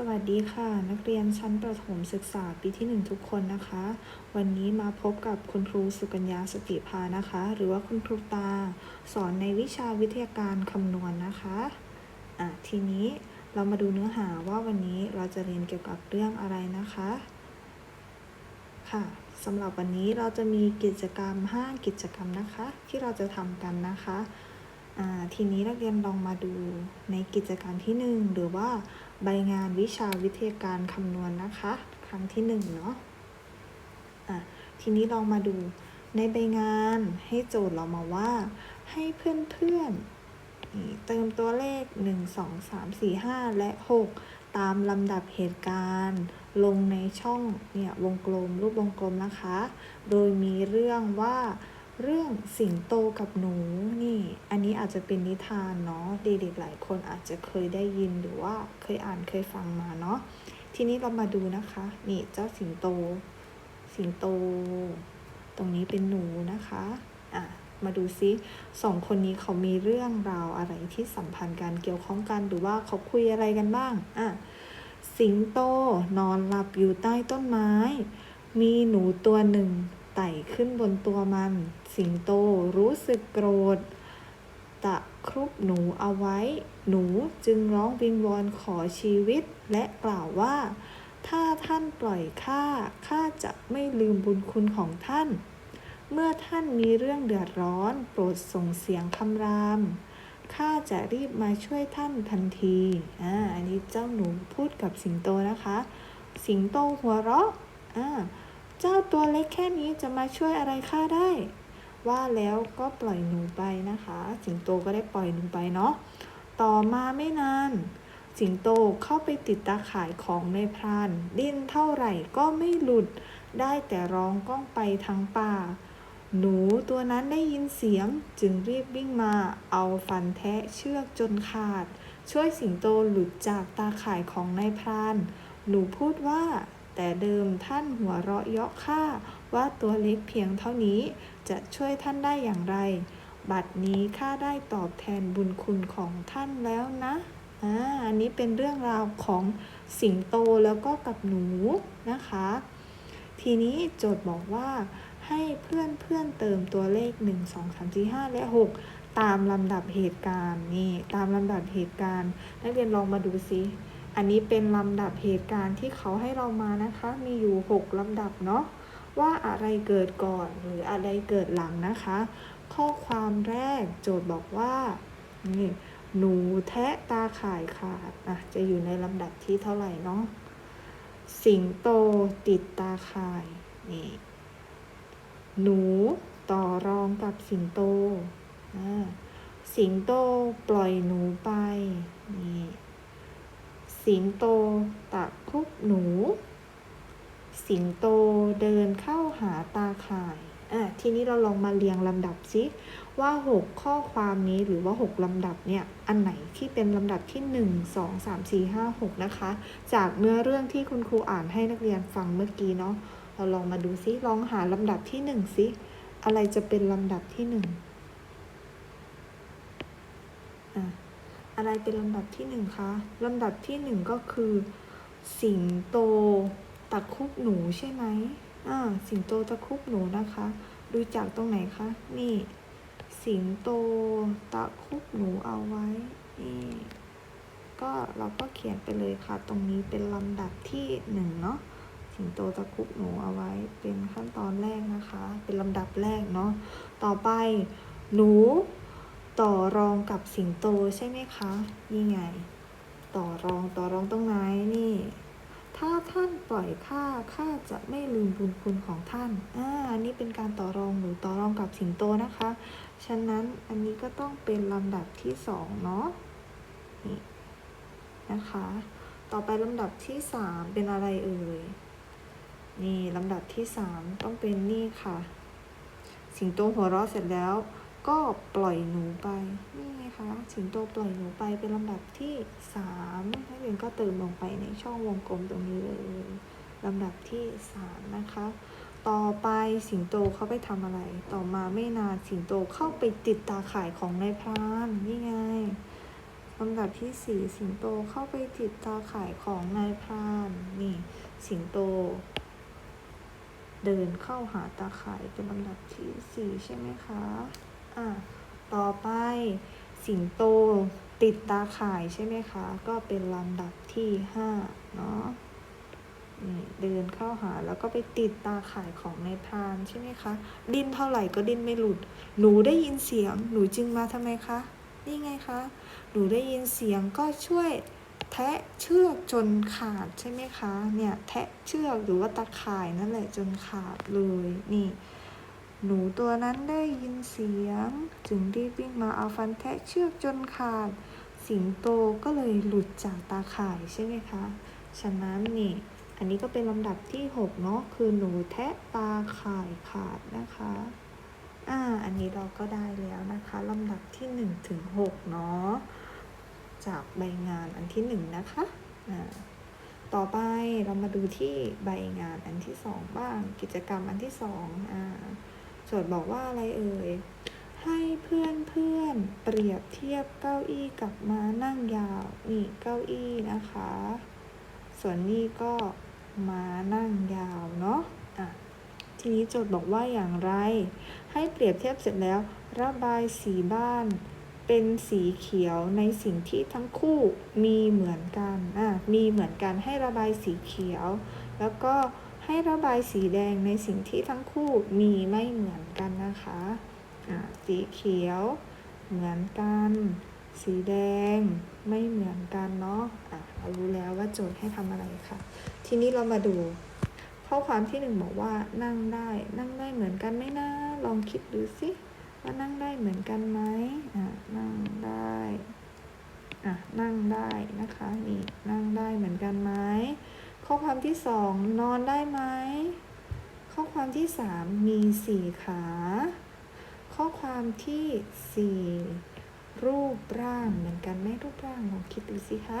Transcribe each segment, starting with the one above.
สวัสดีค่ะ นักเรียนชั้นประถมศึกษาปีที่ 1 ทุกคนนะคะ วันนี้มาพบกับคุณครูสุกัญญาสติพานะคะ หรือว่าคุณครูตา สอนในวิชาวิทยาการคำนวณนะคะอะทีนี้เรามาดูเนื้อหาว่าวันนี้เราจะเรียนเกี่ยวกับเรื่องอะไรนะคะ ค่ะสำหรับวันนี้เราจะมีกิจกรรม 5 กิจกรรมนะคะ ที่เราจะทำกันนะคะอ่าทีนี้นักเรียนลองมาดูในกิจกรรมที่ 1 หรือว่า ใบงานวิชาวิทยาการคำนวณนะคะ ครั้งที่1เนาะอะทีนี้ลองมาดูในใบงานให้โจทย์เรามาว่า ให้เพื่อนๆเติมตัวเลข 1 2 3 4 5 และ 6 ตามลำดับเหตุการณ์ ลงในช่องเนี่ยวงกลมรูปวงกลมนะคะ โดยมีเรื่องว่า เรื่องสิงโตกับหนูนี่ อันนี้อาจจะเป็นนิทานเนาะเด็กๆหลายคนอาจจะเคยได้ยินหรือว่าเคยอ่านเคยฟังมาเนาะทีนี้เรามาดูนะคะ นี่เจ้าสิงโต สิงโต ตรงนี้เป็นหนูนะคะอะมาดูซิสองคนนี้เขามีเรื่องราวอะไรที่สัมพันธ์กันเกี่ยวข้องกันหรือว่าเขาคุยอะไรกันบ้างอะสิงโตนอนหลับอยู่ใต้ต้นไม้ มีหนูตัวหนึ่ง ไต่ขึ้นบนตัวมัน สิงโตรู้สึกโกรธ ตะครุบหนูเอาไว้ หนูจึงร้องวิงวอนขอชีวิต และกล่าวว่า ถ้าท่านปล่อยข้าข้าจะไม่ลืมบุญคุณของท่าน เมื่อท่านมีเรื่องเดือดร้อน โปรดส่งเสียงคำรามข้าจะรีบมาช่วยท่านทันที อ่า อันนี้เจ้าหนูพูดกับสิงโตนะคะ สิงโตหัวเราะ อ่า เจ้าตัวเล็กแค่นี้จะมาช่วยอะไรข้าได้ ว่าแล้วก็ปล่อยหนูไปนะคะ สิงโตก็ได้ปล่อยหนูไปเนาะต่อมาไม่นานสิงโตเข้าไปติดตาข่ายของในพรานดิ้นเท่าไหร่ก็ไม่หลุด ได้แต่ร้องก้องไปทางป่า หนูตัวนั้นได้ยินเสียงจึงรีบวิ่งมาเอาฟันแทะเชือกจนขาด ช่วยสิงโตหลุดจากตาข่ายของนายพราน หนูพูดว่า แต่เดิมท่านหัวเราะเยาะข้าว่าตัวเล็กเพียงเท่านี้จะช่วยท่านได้อย่างไร บัดนี้ข้าได้ตอบแทนบุญคุณของท่านแล้วนะอ่าอันนี้เป็นเรื่องราวของสิงโตแล้วก็กับหนูนะคะ ทีนี้โจทย์บอกว่าให้เพื่อนเพื่อนเติมตัวเลข 1 2 3 4 5 และ 6 ตามลำดับเหตุการณ์นี่ตามลำดับเหตุการณ์ นักเรียนลองมาดูซิ อันนี้เป็นลำดับเหตุการณ์ที่เขาให้เรามานะคะ มีอยู่ 6 ลำดับเนาะว่าอะไรเกิดก่อนหรืออะไรเกิดหลังนะคะ ข้อความแรกโจทย์บอกว่านี่หนูแทะตาข่ายขาดอะจะอยู่ในลำดับที่เท่าไหร่เนาะสิงโตติดตาข่ายนี่หนูต่อรองกับสิงโตอ่าสิงโตปล่อยหนูไป นี่ สิงโตตะคุบหนู สิงโตเดินเข้าหาตาข่ายอะทีนี้เราลองมาเรียงลำดับซิว่า 6 ข้อความนี้หรือว่า 6 ลำดับเนี่ย อันไหนที่เป็นลำดับที่ 1 2 3 4 5 6 นะคะ จากเนื้อเรื่องที่คุณครูอ่านให้นักเรียนฟังเมื่อกี้เนาะเราลองมาดูซิลองหาลำดับที่ 1 ซิ อะไรจะเป็นลำดับที่ 1อะ อะไรเป็นลำดับที่1คะลำดับที่1ก็คือ สิงโตตะคุบหนูใช่ไหมอ่าสิงโตตะคุบหนูนะคะ ดูจากตรงไหนคะ นี่ สิงโตตะคุบหนูเอาไว้ นี่ ก็เราก็เขียนไปเลยค่ะ ตรงนี้เป็นลำดับที่หนึ่งเนาะ สิงโตตะคุบหนูเอาไว้ เป็นขั้นตอนแรกนะคะ เป็นลำดับแรกเนาะ ต่อไปหนู ต่อรองกับสิงโตใช่ไหมคะนี่ไง ต่อรองต่อรองตรงไหนนี่ ถ้าท่านปล่อยข้าข้าจะไม่ลืมบุญคุณของท่านอ่าอันนี้เป็นการต่อรองหรือต่อรองกับสิงโตนะคะ ฉะนั้นอันนี้ก็ต้องเป็นลำดับที่สองเนาะนี่นะคะ ต่อไปลำดับที่สามเป็นอะไรเอ่ยนี่ลำดับที่สามต้องเป็นนี่ค่ะ สิงโตหัวเราะเสร็จแล้ว ก็ปล่อยหนูไป นี่ไงคะสิงโตปล่อยหนูไปเป็นลำดับที่สามนักเรียนก็เติมลงไปในช่องวงกลมตรงนี้เลยลำดับที่สามนะคะ ต่อไปสิงโตเขาไปทำอะไร ต่อมาไม่นานสิงโตเข้าไปติดตาข่ายของนายพรานนี่ไงลำดับบที่สี่สิงโตเข้าไปติดตาข่ายของนายพรานนี่ สิงโต เดินเข้าหาตาข่ายเป็นลำดับที่สี่ใช่ไหมคะ อะต่อไปสิงโตติดตาข่ายใช่ไหมคะ ก็เป็นลำดับที่ห้าเนาะเดินเข้าหาแล้วก็ไปติดตาข่ายของนายพรานใช่ไหมคะ ดิ้นเท่าไหร่ก็ดิ้นไม่หลุด หนูได้ยินเสียง หนูจึงมาทำไมคะ นี่ไงคะ หนูได้ยินเสียงก็ช่วยแทะเชือกจนขาดใช่ไหมคะ เนี่ยแทะเชือกหรือว่าตาข่ายนั่นแหละจนขาดเลยนี่ หนูตัวนั้นได้ยินเสียง จึงรีบวิ่งมาเอาฟันแทะเชือกจนขาด สิงโตก็เลยหลุดจากตาข่ายใช่ไหมคะ ฉะนั้นนี่ อันนี้ก็เป็นลำดับที่ 6 เนาะคือหนูแทะตาข่ายขาดนะคะ อ่า อันนี้เราก็ได้แล้วนะคะลำดับที่1ถึง6เนาะจากใบงานอันที่ 1 นะคะอ่าต่อไปเรามาดูที่ใบงานอันที่2บ้างกิจกรรมอันที่2อ่า โจทย์บอกว่าอะไรเอ่ย ให้เพื่อนเพื่อนเปรียบเทียบเก้าอี้กับม้านั่งยาว นี่เก้าอี้นะคะ ส่วนนี้ก็ม้านั่งยาวเนาะอะทีนี้โจทย์บอกว่าอย่างไร ให้เปรียบเทียบเสร็จแล้ว ระบายสีบ้านเป็นสีเขียวในสิ่งที่ทั้งคู่มีเหมือนกัน อะ มีเหมือนกันให้ระบายสีเขียว แล้วก็ ให้ระบายสีแดงในสิ่งที่ทั้งคู่มีไม่เหมือนกันนะคะะสีเขียว เหมือนกัน สีแดงไม่เหมือนกันเนาะะเรารู้แล้วว่าโจทย์ให้ทำอะไรค่ะ ทีนี้เรามาดู ข้อความที่หนึ่งบอกว่านั่งได้ นั่งได้เหมือนกันไหมนะลองคิดดูสิว่านั่งได้เหมือนกันไหมอะนั่งได้อะนั่งได้นะคะนี่นั่งได้เหมือนกันไหม ข้อความที่สองนอนได้ไหม ข้อความที่สามมีสี่ขา ข้อความที่สี่รูปร่างเหมือนกันไหมรูปร่างลองคิดดูสิคะ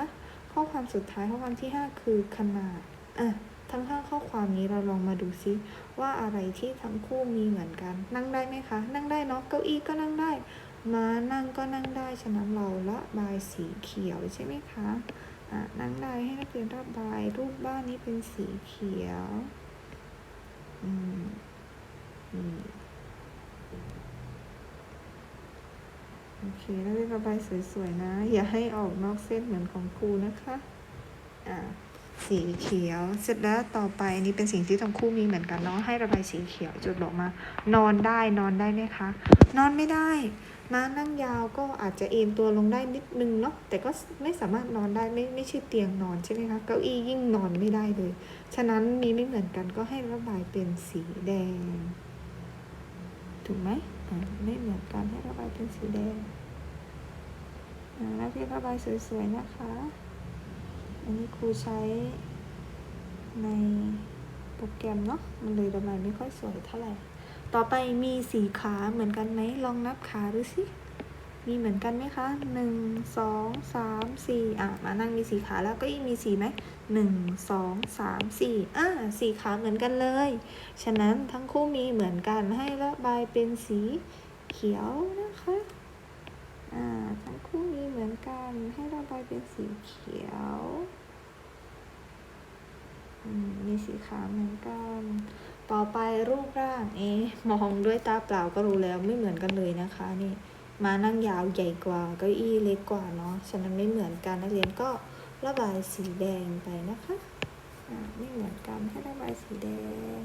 ข้อความสุดท้ายข้อความที่ห้าคือขนาดอะทั้งห้าข้อความนี้เราลองมาดูซิว่าอะไรที่ทั้งคู่มีเหมือนกัน นั่งได้ไหมคะ นั่งได้เนาะเก้าอี้ก็นั่งได้ ม้านั่งก็นั่งได้ ฉะนั้นเราละบายสีเขียวใช่ไหมคะ นั่งได้ให้นักเรียนระบาย รูปบ้านนี้เป็นสีเขียวอืมอืมโอเคนักเรียนระบายสวยๆนะ อย่าให้ออกนอกเส้นเหมือนของครูนะคะอ่าสีเขียว เสร็จแล้วต่อไปอันนี้เป็นสิ่งที่ทั้งคู่มีเหมือนกันเนาะให้ระบายสีเขียวจุดบอกมา นอนได้นอนได้ไหมคะ นอนไม่ได้ ม้านั่งยาวก็อาจจะเอนตัวลงได้นิดนึงเนาะแต่ก็ไม่สามารถนอนได้ไม่ไม่ใช่เตียงนอนใช่ไหมคะเก้าอี้ยิ่งนอนไม่ได้เลย ฉะนั้นมีไม่เหมือนกันก็ให้ระบายเป็นสีแดง ถูกไหมไม่เหมือนกันให้ระบายเป็นสีแดงอ่าแล้วที่ระบายสวยๆนะคะ อันนี้ครูใช้ในโปรแกรมเนาะมันเลยระบายไม่ค่อยสวยเท่าไหร่ ต่อไปมีสีขาเหมือนกันไหม ลองนับขาดูสิ มีเหมือนกันไหมคะหนึ่งสองสามสี่อะ มานั่งมีสีขาแล้วก็อีกมีสีไหมหนึ่งสองสามสี่อะสีขาเหมือนกันเลย ฉะนั้นทั้งคู่มีเหมือนกันให้ระบายเป็นสีเขียวนะคะ อ่า ทั้งคู่มีเหมือนกันให้ระบายเป็นสีเขียวอืมมีสีขาวเหมือนกัน ต่อไปรูปร่าง เอ๊ะมองด้วยตาเปล่าก็รู้แล้วไม่เหมือนกันเลยนะคะนี่มานั่งยาวใหญ่กว่าเก้าอี้เล็กกว่าเนาะฉะนั้นไม่เหมือนกันนักเรียนก็ระบายสีแดงไปนะคะอ่าไม่เหมือนกันให้ระบายสีแดง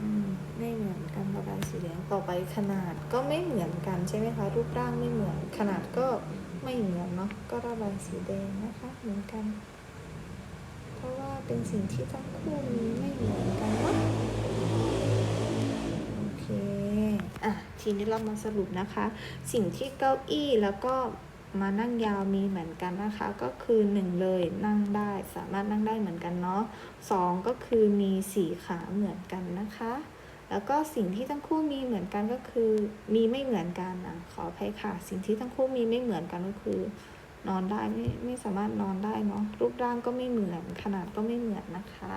อืมไม่เหมือนกันระบายสีแดงต่อไปขนาดก็ไม่เหมือนกันใช่ไหมคะรูปร่างไม่เหมือนขนาดก็ ไม่เหมือนเนาะก็ระบายสีแดงนะคะเหมือนกัน เพราะว่าเป็นสิ่งที่ทั้งคู่มีไม่เหมือนกันเนาะโอเคอะทีนี้เรามาสรุปนะคะ สิ่งที่เก้าอี้แล้วก็มานั่งยาวมีเหมือนกันนะคะ ก็คือหนึ่งเลยนั่งได้สามารถนั่งได้เหมือนกันเนาะสองก็คือมีสีขาเหมือนกันนะคะ แล้วก็สิ่งที่ทั้งคู่มีเหมือนกันก็คือ มีไม่เหมือนกันอะขออภัยค่ะ สิ่งที่ทั้งคู่มีไม่เหมือนกันก็คือ นอนได้ไม่ไม่สามารถนอนได้เนาะรูปร่างก็ไม่เหมือนขนาดก็ไม่เหมือนนะคะ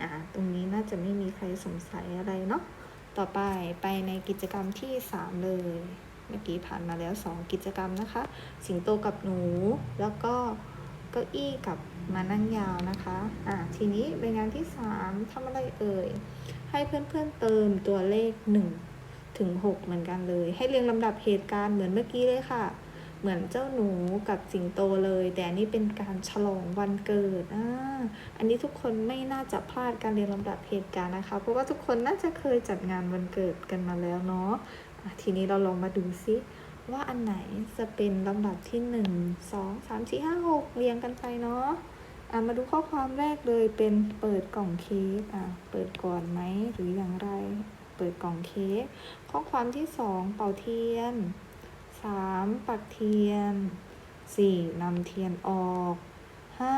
อ่าตรงนี้น่าจะไม่มีใครสงสัยอะไรเนาะต่อไปไปในกิจกรรมที่ 3 เลย เมื่อกี้ผ่านมาแล้ว 2 กิจกรรมนะคะ สิงโตกับหนู แล้วก็เก้าอี้กับมานั่งยาวนะคะอะทีนี้เป็นงานที่ 3ทำอะไรเอ่ย ให้เพื่อนๆเติมตัวเลข 1 ถึง 6 เหมือนกันเลย ให้เรียงลำดับเหตุการณ์เหมือนเมื่อกี้เลยค่ะ เหมือนเจ้าหนูกับสิงโตเลย แต่นนี้เป็นการฉลองวันเกิดอ่าอันนี้ทุกคนไม่น่าจะพลาดการเรียงลำดับเหตุการณ์นะคะ เพราะว่าทุกคนน่าจะเคยจัดงานวันเกิดกันมาแล้วเนาะะทีนี้เราลองมาดูซิว่าอันไหนจะเป็นลำดับที่หนึ่งสองสามสี่ห้าหกเรียงกันไปเนาะ มาดูข้อความแรกเลยเป็นเปิดกล่องเค้กอะเปิดก่อนไหมหรืออย่างไร เปิดกล่องเค้กข้อความที่สองเป่าเทียนสามปักเทียนสี่นำเทียนออกห้า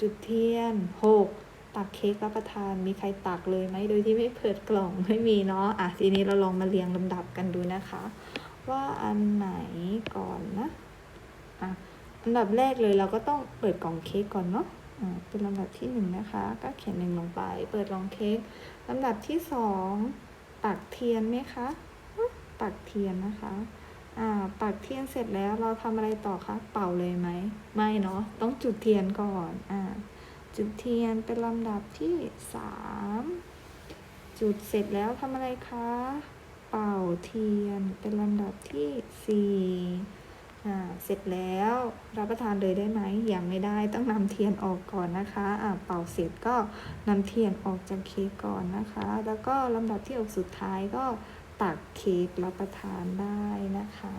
จุดเทียนหกตักเค้กรับประทานมีใครตักเลยไหมโดยที่ไม่เปิดกล่องไม่มีเนาะอะทีนี้เราลองมาเรียงลำดับกันดูนะคะ ว่าอันไหนก่อนนะอะอันดับแรกเลยเราก็ต้องเปิดกล่องเค้กก่อนเนาะ เป็นลำดับที่หนึ่งนะคะ ก็เขียนหนึ่งลงไป เปิดกล่องเค้กลำดับที่สองปักเทียนไหมคะอะปักเทียนนะคะอ่าปักเทียนเสร็จแล้วเราทำอะไรต่อคะเป่าเลยไหมไม่เนาะต้องจุดเทียนก่อนอ่าจุดเทียนเป็นลำดับที่สามจุดเสร็จแล้วทำอะไรคะ เป่าเทียนเป็นลำดับที่สี่ อ่าเสร็จแล้วรับประทานเลยได้ไหมยังไม่ได้ต้องนำเทียนออกก่อนนะคะอ่าเป่าเสร็จก็นำเทียนออกจากเค้กก่อนนะคะ แล้วก็ลำดับที่ออกสุดท้ายก็ตักเค้กรับประทานได้นะคะ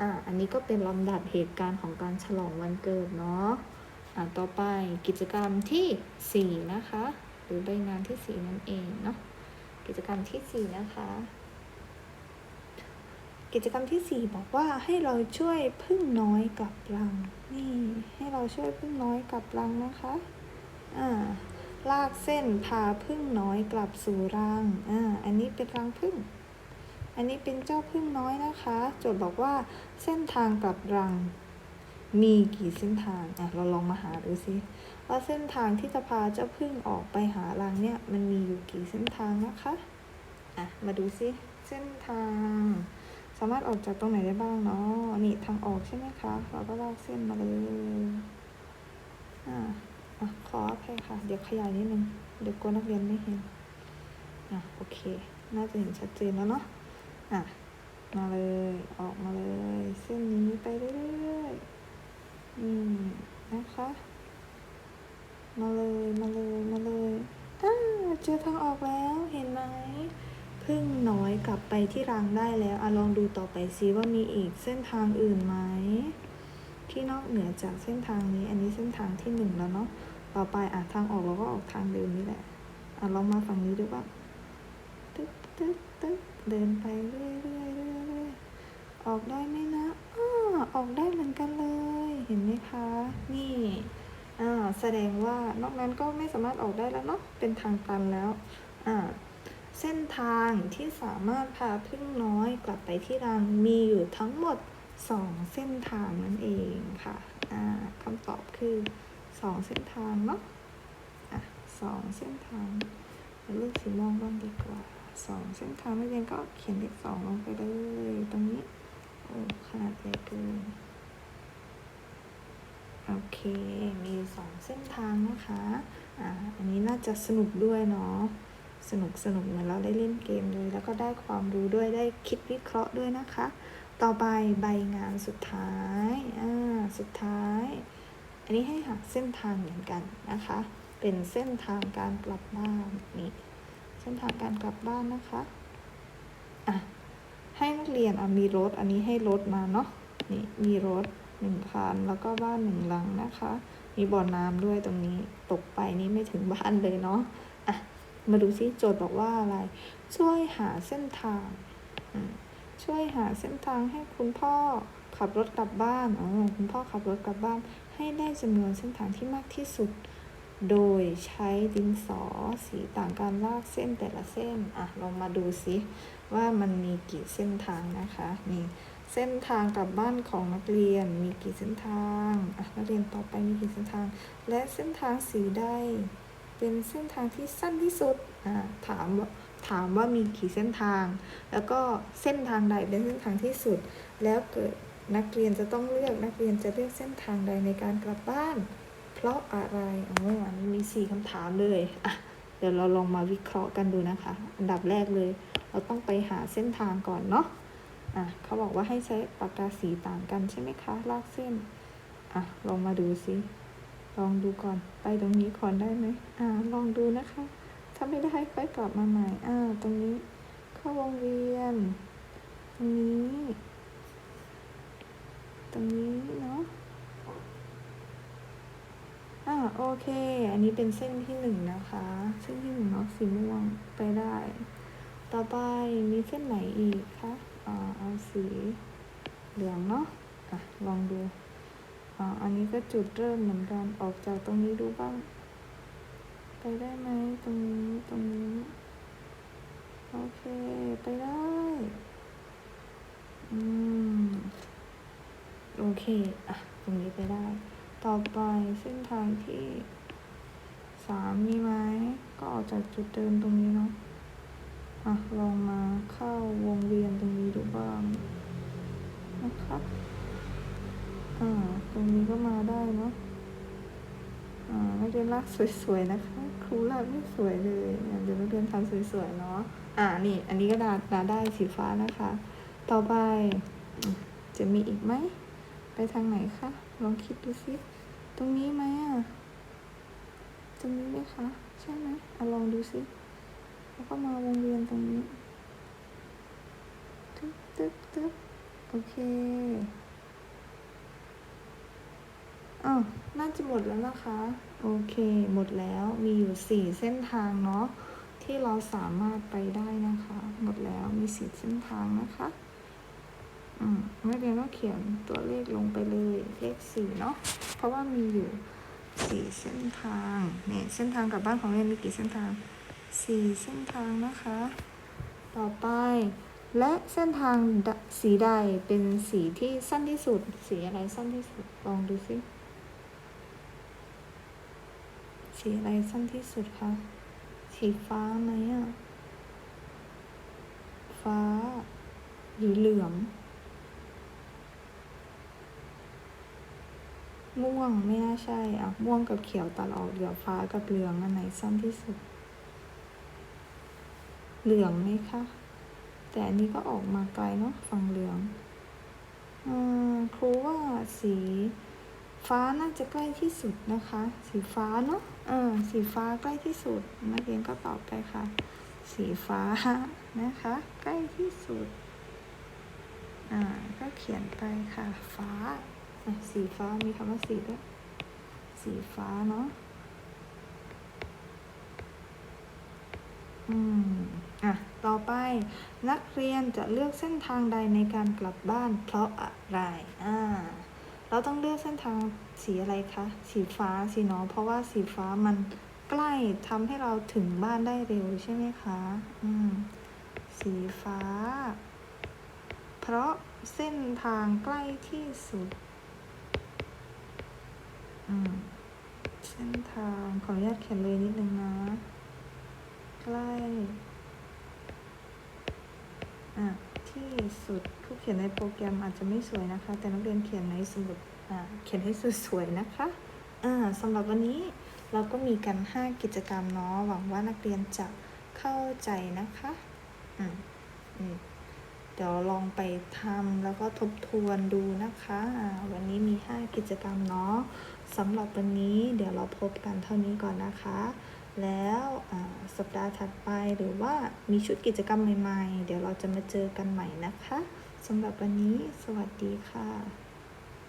อ่าอันนี้ก็เป็นลำดับเหตุการณ์ของการฉลองวันเกิดเนาะอ่าต่อไปกิจกรรมที่ 4 นะคะ หรือใบงานที่ 4 นั่นเองเนาะกิจกรรมที่ 4 นะคะ กิจกรรมที่ 4 บอกว่าให้เราช่วยพึ่งน้อยกลับรัง นี่ ให้เราช่วยพึ่งน้อยกลับรังนะคะอ่าลากเส้นพาพึ่งน้อยกลับสู่รังอ่าอันนี้เป็นรังพึ่ง อันนี้เป็นเจ้าพึ่งน้อยนะคะ โจทย์บอกว่าเส้นทางกลับรัง มีกี่เส้นทางอะเราลองมาหาดูซิว่าเส้นทางที่จะพาเจ้าพึ่งออกไปหารังเนี่ยมันมีอยู่กี่เส้นทางนะคะอะมาดูซิเส้นทาง สามารถออกจากตรงไหนได้บ้างเนาะนี่ทางออกใช่ไหมคะ เราก็ลากเส้นมาเลยอ่าอะขออภัยค่ะ เดี๋ยวขยายนิดนึง เดี๋ยวกลัวนักเรียนไม่เห็นอะโอเค น่าจะเห็นชัดเจนแล้วเนาะอะมาเลย ออกมาเลย เส้นนี้ไปเรื่อยๆอืมนะคะ มาเลย มาเลย มาเลยอ้าเจอทางออกแล้ว เห็นไหม พึ่งน้อยกลับไปที่รังได้แล้วอะลองดูต่อไปซิว่ามีอีกเส้นทางอื่นไหมที่นอกเหนือจากเส้นทางนี้ อันนี้เส้นทางที่หนึ่งแล้วเนาะต่อไปอะทางออกเราก็ออกทางเดิมนี่แหละอะลองมาฝั่งนี้ดูบ้างตึ๊กตึ๊กตึ๊กเดินไปเรื่อยๆเรื่อยเรื่อยออกได้ไหมนะอ้อออกได้เหมือนกันเลย เห็นไหมคะ นี่อ่าแสดงว่านอกนั้นก็ไม่สามารถออกได้แล้วเนาะเป็นทางตันแล้วอ่า เส้นทางที่สามารถพาพึ่งน้อยกลับไปที่รังมีอยู่ทั้งหมด 2 เส้นทางนั่นเองค่ะอ่าคำตอบคือ 2 เส้นทางเนาะอะสองเส้นทางเลือกสีม่วงบ้างดีกว่าสองเส้นทางไม่เรียนก็เขียนเลขสองลงไปเลยตรงนี้โอ้ขนาดใหญ่เกินโอเค มีอยู่สองเส้นทางนะคะ อ่า อันนี้น่าจะสนุกด้วยเนาะ สนุกสนุกเหมือนเราได้เล่นเกมเลย แล้วก็ได้ความรู้ด้วยได้คิดวิเคราะห์ด้วยนะคะ ต่อไปใบงานสุดท้ายอ่าสุดท้าย อันนี้ให้หาเส้นทางเหมือนกันนะคะ เป็นเส้นทางการกลับบ้านนี่เส้นทางการกลับบ้านนะคะอะให้นักเรียนอะมีรถอันนี้ให้รถมาเนาะนี่มีรถหนึ่งคันแล้วก็บ้านหนึ่งหลังนะคะ มีบ่อน้ำด้วยตรงนี้ตกไปนี่ไม่ถึงบ้านเลยเนาะ มาดูซิโจทย์บอกว่าอะไร ช่วยหาเส้นทาง ช่วยหาเส้นทางให้คุณพ่อขับรถกลับบ้านอ๋อคุณพ่อขับรถกลับบ้าน ให้ได้จำนวนเส้นทางที่มากที่สุด โดยใช้ดินสอสีต่างการลากเส้นแต่ละเส้น อะลองมาดูซิว่ามันมีกี่เส้นทางนะคะนี่เส้นทางกลับบ้านของนักเรียนมีกี่เส้นทางอะนักเรียนต่อไปมีกี่เส้นทาง และเส้นทางสีใด เป็นเส้นทางที่สั้นที่สุดอ่าถามว่าถามว่ามีกี่เส้นทาง แล้วก็เส้นทางใดเป็นเส้นทางที่สุด แล้วเกิดนักเรียนจะต้องเลือกนักเรียนจะเลือกเส้นทางใดในการกลับบ้าน เพราะอะไรอ๋ออันนี้มีสี่คำถามเลยอะเดี๋ยวเราลองมาวิเคราะห์กันดูนะคะ อันดับแรกเลย เราต้องไปหาเส้นทางก่อนเนาะอะเขาบอกว่าให้ใช้ปากกาสีต่างกันใช่ไหมคะ ลากเส้นอะลองมาดูสิ ลองดูก่อน ไปตรงนี้ก่อนได้ไหมอ่า ลองดูนะคะ ถ้าไม่ได้ค่อยกลับมาใหม่ อ่า ตรงนี้ เข้าวงเวียน ตรงนี้ ตรงนี้เนาะ อ่า โอเค อันนี้เป็นเส้นที่หนึ่งนะคะ เส้นที่หนึ่งเนาะ สีม่วง ไปได้ ต่อไปมีเส้นไหนอีกคะ อ่า เอาสีเหลืองเนาะ อะ ลองดู อ่าอันนี้ก็จุดเริ่มเหมือนกัน ออกจากตรงนี้ดูบ้าง ไปได้ไหมตรงนี้ ตรงนี้ โอเค ไปได้ อืม โอเค อะ ตรงนี้ไปได้ ต่อไปเส้นทางที่สามมีไหม ก็ออกจากจุดเดิมตรงนี้เนาะ อะ ลองมาเข้าวงเวียนตรงนี้ดูบ้าง นะครับ รงนี้ก็มาได้เนาะอ่านักเรียนลากสวยๆนะคะ ครูลากไม่สวยเลยอะเดี๋ยวนักเรียนทำสวยๆเนาะอ่านี่ อันนี้ก็ดาดาได้สีฟ้านะคะ ต่อไปจะมีอีกไหม ไปทางไหนคะลองคิดดูสิตรงนี้ไหมอะตรงนี้ไหมคะใช่ไหมอะลองดูสิแล้วก็มาวงเวียนตรงนี้ตึ๊บตึ๊บตึ๊บโอเค อ้าวน่าจะหมดแล้วนะคะ โอเค หมดแล้วมีอยู่สี่เส้นทางเนาะที่เราสามารถไปได้นะคะ หมดแล้วมีสี่เส้นทางนะคะอืมนักเรียนก็เขียนตัวเลขลงไปเลยเลขสี่เนาะเพราะว่ามีอยู่สี่เส้นทางเนี่ยเส้นทางกลับบ้านของเรียนมีกี่เส้นทางสี่เส้นทางนะคะ ต่อไป และเส้นทางสีใดเป็นสีที่สั้นที่สุด สีอะไรสั้นที่สุด ลองดูสิ สีอะไรสั้นที่สุดคะ สีฟ้าไหมอะ ฟ้า หรือเหลือง ม่วงไม่น่าใช่ อะ ม่วงกับเขียวตัดออกเหลือฟ้ากับเหลืองอันไหนสั้นที่สุด เหลืองไหมคะ แต่อันนี้ก็ออกมาไกลเนาะฝั่งเหลืองอ่าครูว่าสีฟ้าน่าจะใกล้ที่สุดนะคะ สีฟ้าเนาะ ออสีฟ้าใกล้ที่สุดนักเรียนก็ตอบไปค่ะ สีฟ้านะคะ ใกล้ที่สุดอ่าก็เขียนไปค่ะ ฟ้าสีฟ้ามีคำว่าสีด้วยสีฟ้าเนาะอืมอะต่อไปนักเรียนจะเลือกเส้นทางใดในการกลับบ้านเพราะอะไรอ่า เราต้องเลือกเส้นทางสีอะไรคะ สีฟ้าสิเนาะเพราะว่าสีฟ้ามันใกล้ทำให้เราถึงบ้านได้เร็วใช่ไหมคะ อืม สีฟ้า เพราะเส้นทางใกล้ที่สุด อืม เส้นทางขออนุญาตเขียนเลยนิดนึงนะ ใกล้ อะ ที่สุดผู้เขียนในโปรแกรมอาจจะไม่สวยนะคะ แต่นักเรียนเขียนในสมุดเขียนให้สวยๆนะคะสำหรับวันนี้เราก็มีกัน 5 กิจกรรมเนาะหวังว่านักเรียนจะเข้าใจนะคะอืมอืมเดี๋ยวลองไปทำแล้วก็ทบทวนดูนะคะ วันนี้มี 5 กิจกรรมเนาะสำหรับวันนี้เดี๋ยวเราพบกันเท่านี้ก่อนนะคะ แล้วสัปดาห์ถัดไปหรือว่ามีชุดกิจกรรมใหม่ ๆ เดี๋ยวเราจะมาเจอกันใหม่นะคะสำหรับวันนี้สวัสดีค่ะ